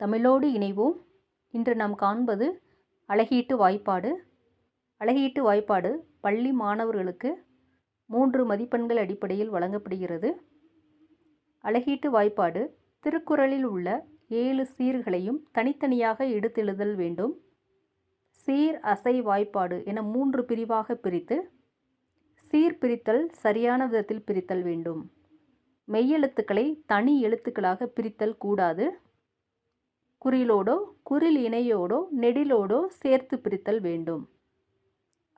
தமிழோடு இணைவோம். இன்று நாம் காண்பது அழகீட்டு வாய்ப்பாடு. அழகீட்டு வாய்ப்பாடு பள்ளி மாணவர்களுக்கு மூன்று மதிப்பெண்கள் அடிப்படையில் வழங்கப்படுகிறது. அழகீட்டு வாய்ப்பாடு திருக்குறளில் உள்ள ஏழு சீர்களையும் தனித்தனியாக எடுத்தெழுதல் வேண்டும். சீர் அசை வாய்ப்பாடு என மூன்று பிரிவாக பிரித்து சீர் பிரித்தல் சரியான விதத்தில் பிரித்தல் வேண்டும். மெய்யெழுத்துக்களை தனி எழுத்துக்களாக பிரித்தல் கூடாது. குறிலோடோ குறில் இணையோடோ நெடிலோடோ சேர்த்து பிரித்தல் வேண்டும்.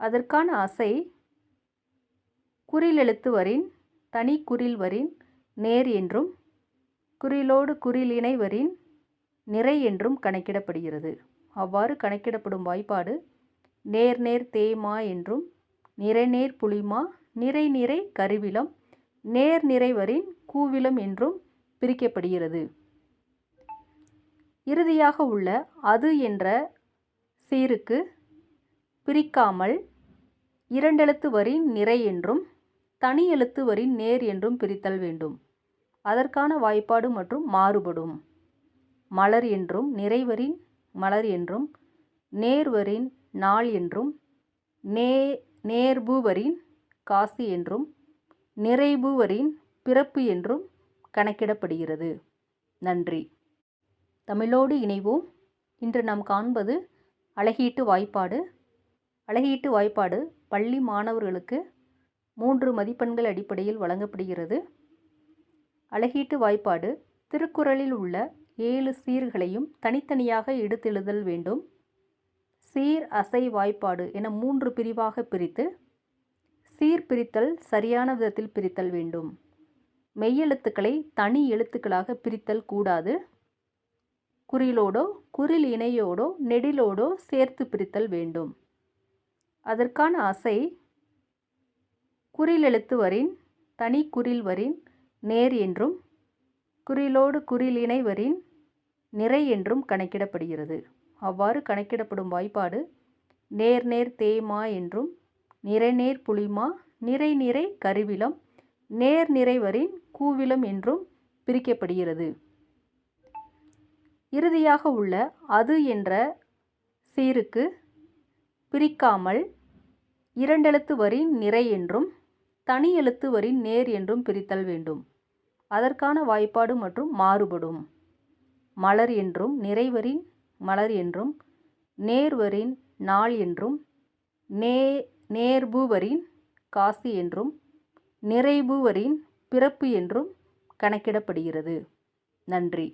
அதற்கான அசை குறில் எழுத்து வரின் தனி குறில் வரின் நேர் என்றும் குறிலோடு குறில் இணை வரின் நிறை என்றும் கணக்கிடப்படுகிறது. அவ்வாறு கணக்கிடப்படும் வாய்ப்பாடு நேர் நேர் தேமா என்றும் நிறை நேர் புளிமா நிறை நிறை கருவிலம் நேர் நிறைவரின் கூவிலம் என்றும் பிரிக்கப்படுகிறது. இறுதியாக உள்ள அது என்ற சீருக்கு பிரிக்காமல் இரண்டெழுத்து வரி நிறை என்றும் தனி எழுத்து வரி நேர் என்றும் பிரித்தல் வேண்டும். அதற்கான வாய்ப்பாடு மற்றும் மாறுபடும். மலர் என்றும் நிறைவரின் மலர் என்றும் நேர்வரின் நாள் என்றும் நே நேர்புவரின் காசு என்றும் நிறைபுவரின் பிறப்பு என்றும் கணக்கிடப்படுகிறது. நன்றி. தமிழோடு இணைவோம். இன்று நாம் காண்பது அழகீட்டு வாய்ப்பாடு. அழகீட்டு வாய்ப்பாடு பள்ளி மாணவர்களுக்கு மூன்று மதிப்பெண்கள் அடிப்படையில் வழங்கப்படுகிறது. அழகீட்டு வாய்ப்பாடு திருக்குறளில் உள்ள ஏழு சீர்களையும் தனித்தனியாக எடுத்தெழுதல் வேண்டும். சீர் அசை வாய்ப்பாடு என மூன்று பிரிவாக பிரித்து சீர் பிரித்தல் சரியான விதத்தில் பிரித்தல் வேண்டும். மெய்யெழுத்துக்களை தனி எழுத்துக்களாக பிரித்தல் கூடாது. குறிலோடோ குறில் இணையோடோ நெடிலோடோ சேர்த்து பிரித்தல் வேண்டும். அதற்கான அசை குறில் எழுத்து வரின் தனி குறில் வரின் நேர் என்றும் குறிலோடு குறில் இணை வரின் நிறை என்றும் கணக்கிடப்படுகிறது. அவ்வாறு கணக்கிடப்படும் வாய்ப்பாடு நேர் நேர் தேமா என்றும் நிறைநேர் புளிமா நிறை நிறை கருவிலம் நேர் நிறைவரின் கூவிலம் என்றும் பிரிக்கப்படுகிறது. இறுதியாக உள்ள அது என்ற சீருக்கு பிரிக்காமல் இரண்டெழுத்து வரி நிறை என்றும் தனி எழுத்து வரி நேர் என்றும் பிரித்தல் வேண்டும். அதற்கான வாய்ப்பாடு மற்றும் மாறுபடும். மலர் என்றும் நிறைவரின் மலர் என்றும் நேர்வரின் நாள் என்றும் நே நேர்புவரின் காசு என்றும் நிறைபுவரின் பிறப்பு என்றும் கணக்கிடப்படுகிறது. நன்றி.